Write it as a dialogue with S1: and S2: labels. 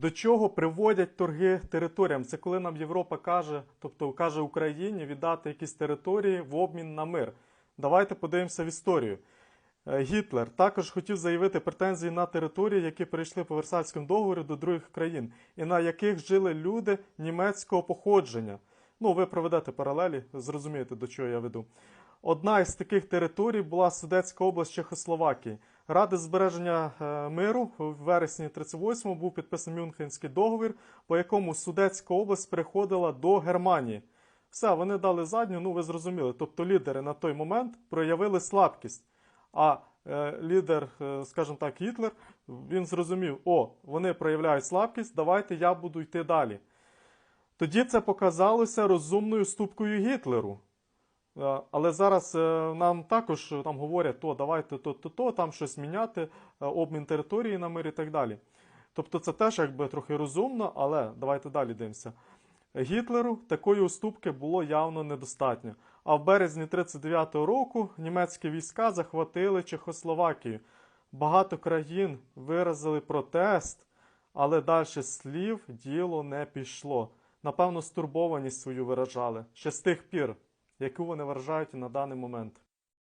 S1: До чого приводять торги територіям? Це коли нам Європа каже, тобто каже Україні віддати якісь території в обмін на мир. Давайте подивимося в історію. Е, Гітлер також хотів заявити претензії на території, які перейшли по Версальському договору до других країн, і на яких жили люди німецького походження. Ну, ви проведете паралелі, зрозумієте, до чого я веду. Одна із таких територій була Судетська область Чехословакії. Ради збереження е, миру в вересні 38-му був підписаний Мюнхенський договір, по якому Судетська область переходила до Германії. Все, вони дали задню, ну ви зрозуміли. Тобто лідери на той момент проявили слабкість. А е, лідер, е, скажімо так, Гітлер, він зрозумів, о, вони проявляють слабкість, давайте я буду йти далі. Тоді це показалося розумною ступкою Гітлеру. Е, Але зараз е, нам також е, там говорять, то давайте то, то, то, там щось міняти, обмін території на мир і так далі. Тобто це теж якби трохи розумно, але давайте далі дивимося. Гітлеру такої уступки було явно недостатньо. А в березні 39-го року німецькі війська захватили Чехословакію. Багато країн виразили протест, але далі слів діло не пішло. Напевно, стурбованість свою виражали ще з тих пір, яку вони вражають на даний момент.